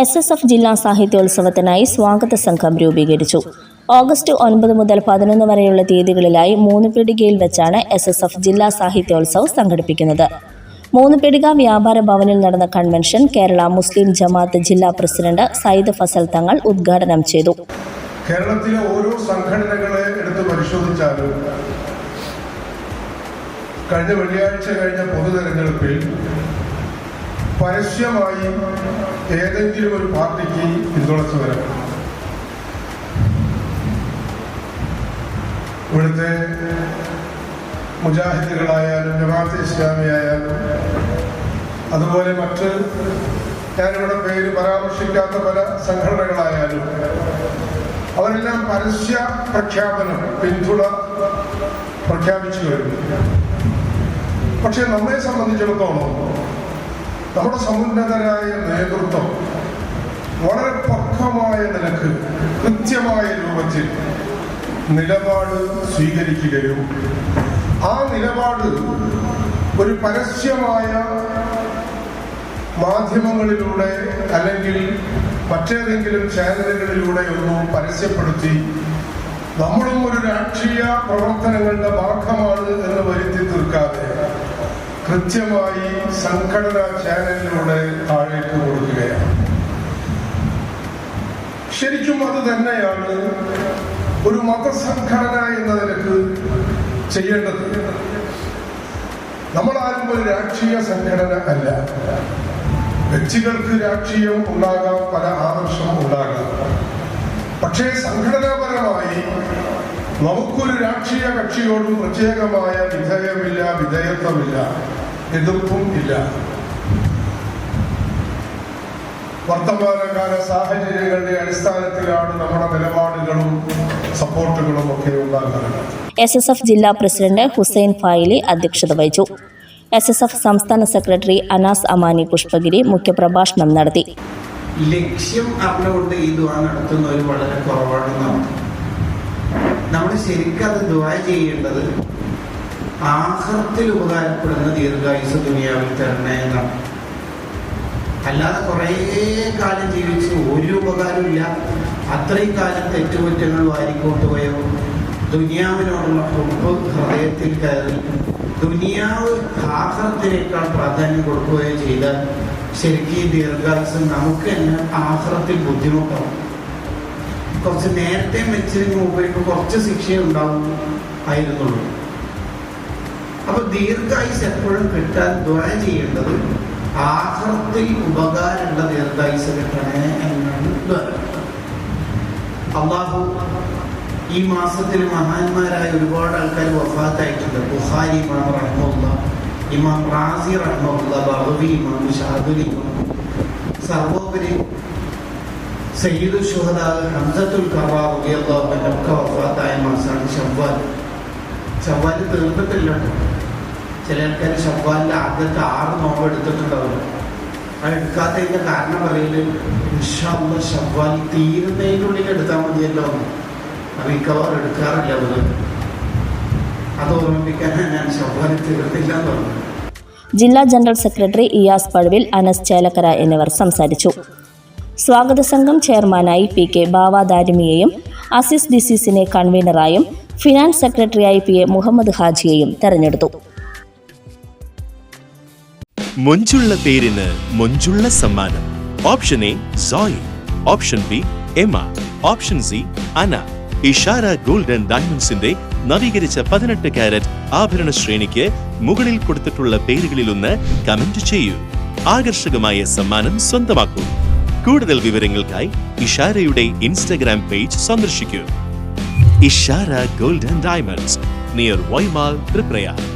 S S F ജില്ലാ സാഹിത്യോത്സവത്തിനായി സ്വാഗത സംഘം രൂപീകരിച്ചു. ഓഗസ്റ്റ് ഒൻപത് മുതൽ പതിനൊന്ന് വരെയുള്ള തീയതികളിലായി മൂന്ന് പീടികയിൽ വെച്ചാണ് എസ് എസ് എഫ് ജില്ലാ സാഹിത്യോത്സവം സംഘടിപ്പിക്കുന്നത്. മൂന്ന് പീടിക വ്യാപാര ഭവനിൽ നടന്ന കൺവെൻഷൻ കേരള മുസ്ലിം ജമാഅത്ത് ജില്ലാ പ്രസിഡന്റ് സയ്യിദ് ഫസൽ തങ്ങൾ ഉദ്ഘാടനം ചെയ്തു. കേരളത്തിലെ ഓരോ സംഘടനകളെ എടുത്ത് പരിശോധിച്ചാലും കഴിഞ്ഞ വെള്ളിയാഴ്ച കഴിഞ്ഞ പൊതു തെരഞ്ഞെടുപ്പിൽ പരസ്യമായി ഏതെങ്കിലും ഒരു പാർട്ടിക്ക് പിന്തുണച്ചു വരാം. ഇവിടുത്തെ മുജാഹിദുകളായാലും ജമാഅത്ത് ഇസ്ലാമി ആയാലും അതുപോലെ മറ്റ് ഞാനിവിടെ പേര് പരാമർശിക്കാത്ത പല സംഘടനകളായാലും അവരെല്ലാം പരസ്യ പ്രഖ്യാപനം പിന്തുണ പ്രഖ്യാപിച്ചു കഴിഞ്ഞു പക്ഷെ നമ്മെ സംബന്ധിച്ചിടത്തോളം നമ്മുടെ സമുന്നതരായ നേതൃത്വം വളരെ പക്വമായ നിലയ്ക്ക് കൃത്യമായ രൂപത്തിൽ നിലപാട് സ്വീകരിക്കുകയും ആ നിലപാട് ഒരു പരസ്യമായ മാധ്യമങ്ങളിലൂടെ അല്ലെങ്കിൽ മറ്റേതെങ്കിലും ചാനലുകളിലൂടെ ഒന്നും പരസ്യപ്പെടുത്തി നമ്മളും ഒരു രാഷ്ട്രീയ പ്രവർത്തനങ്ങളുടെ ഭാഗമാണ് എന്ന് വരുത്തി തീർക്കാതെ കൃത്യമായി സംഘടനാ ചാനലിലൂടെ താഴേക്ക് കൊടുക്കുകയാണ്. ശരിക്കും അത് തന്നെയാണ് ഒരു മതസംഘടന എന്ന നിലയ്ക്ക് ചെയ്യേണ്ടത്. നമ്മളാരും ഒരു രാഷ്ട്രീയ സംഘടന അല്ല. വ്യക്തികൾക്ക് രാഷ്ട്രീയം ഉണ്ടാകാം പല ആദർശം ഉണ്ടാകാം. പക്ഷേ സംഘടനാപരമായി നമുക്കൊരു രാഷ്ട്രീയ കക്ഷിയോടും പ്രത്യേകമായ വിധേയമില്ല വിധേയത്വമില്ല എതിർപ്പും ഇല്ല. വർത്തമാനകാല സാഹചര്യങ്ങളുടെ അടിസ്ഥാനത്തിലാണ് നമ്മുടെ നിലപാടുകളും സപ്പോർട്ടുകളും ഒക്കെ ഉണ്ടാകുന്നത്. എസ് എസ് എഫ് ജില്ലാ പ്രസിഡന്റ് ഹുസൈൻ ഫായിലി അധ്യക്ഷത വഹിച്ചു. എസ് എസ് എഫ് സംസ്ഥാന സെക്രട്ടറി അനാസ് അമാനി പുഷ്പഗിരി മുഖ്യപ്രഭാഷണം നടത്തി. ലക്ഷ്യം അറിഞ്ഞുകൊണ്ട് ഈ നടത്തുന്ന നടത്തുന്നവർ വളരെ കുറവാണെന്നാണ്. നമ്മൾ ശരിക്കും അത് ദുആ ചെയ്യേണ്ടത് ആഹ്റത്തിൽ ഉപകാരപ്പെടുന്ന ദീർഘായുസ് ദുനിയാവിൽ തന്നെ എന്നാണ്. അല്ലാതെ കുറേ കാലം ജീവിച്ച് ഒരു ഉപകാരമില്ല അത്രയും കാലം തെറ്റുകുറ്റങ്ങൾ വാരിക്കൊണ്ടുപോയോ ദുനിയാവിനോടുള്ള ഹുബ് ഹൃദയത്തിൽ കയറി ദുനിയാവ് ആഹ്റത്തിനേക്കാൾ പ്രാധാന്യം കൊടുക്കുകയോ ചെയ്താൽ ശരിക്കും ദീർഘായുസം നമുക്ക് തന്നെ ആഹ്റത്തിൽ ബുദ്ധിമുട്ടാവും കുറച്ച് നേരത്തെ വെച്ചതിന് ഇപ്പൊ കുറച്ച് ശിക്ഷ ഉണ്ടാവും ആയിരുന്നുള്ളൂ. അപ്പൊ ദീർഘായുസ് എപ്പോഴും കിട്ടാൻ ദ്വാര ചെയ്യേണ്ടത് ആഹൃത്തിൽ ഉപകാരമുള്ള ദീർഘായുസ് കിട്ടണേ എന്നാണ് അള്ളാഹു ഈ മാസത്തിൽ മഹാന്മാരായ ഒരുപാട് ആൾക്കാർ വഫാത്തായിട്ടുണ്ട്. ബുഹാരി ഇമാം റഹ്മുള്ള ഇമാം റാസി റഹ്മുള്ള ബഹവി ഇമാം ഇമാം. സർവോപരി സയ്യിദു ഷുഹദാവ് ഹംസത്തുൽ അൻഹു ഒക്കെ വഫാത്തായ മാസമാണ് ഷവ്വാൽ ഷവ്വാൽ തീർന്നിട്ടില്ല. ചില ആൾക്കാർ ഷവ്വാലിന്റെ ആദ്യത്തെ ആറ് നോമ്പ് എടുത്തിട്ടുണ്ടാവില്ല. അത് എടുക്കാത്തതിന്റെ കാരണം പറയൽ ഇൻഷാല്ല ഷവ്വാൽ തീരുന്നതിനുള്ളിൽ എടുത്താൽ മതിയല്ലോ. എടുക്കാറില്ല അത് അത് ഓർമ്മിപ്പിക്കാനാണ് ഞാൻ ഷവ്വാൽ തീർന്നില്ല എന്ന് ജില്ലാ ജനറൽ സെക്രട്ടറി ഇയാസ് പഴവിൽ അനസ് ചേലക്കര എന്നിവർ സംസാരിച്ചു. സ്വാഗത സംഘം ചെയർമാനായി പി കെ ബാവാദാരിമിയെയും അസിസ് ഡിസിസിനെ കൺവീനറായും ഫിനാൻസ് സെക്രട്ടറിയായി പി എ മുഹമ്മദ് ഹാജിയെയും തെരഞ്ഞെടുത്തു. മൊഞ്ചുള്ള പേരിന് മൊഞ്ചുള്ള സമ്മാനം. Option A Soyi. Option B എമ option C അന. ഇഷാര ഗോൾഡ് ആൻഡ് ഡയമണ്ട്സിന്റെ നവീകരിച്ച പതിനെട്ട് കാരറ്റ് ആഭരണ ശ്രേണിക്ക് മുകളിൽ കൊടുത്തിട്ടുള്ള പേരുകളിലൊന്ന് കമന്റ് ചെയ്യൂ. ആകർഷകമായ സമ്മാനം സ്വന്തമാക്കൂ. കൂടുതൽ വിവരങ്ങൾക്കായി ഇഷാരയുടെ ഇൻസ്റ്റഗ്രാം പേജ് സന്ദർശിക്കൂ. Ishara golden diamonds near Y mall Triprayar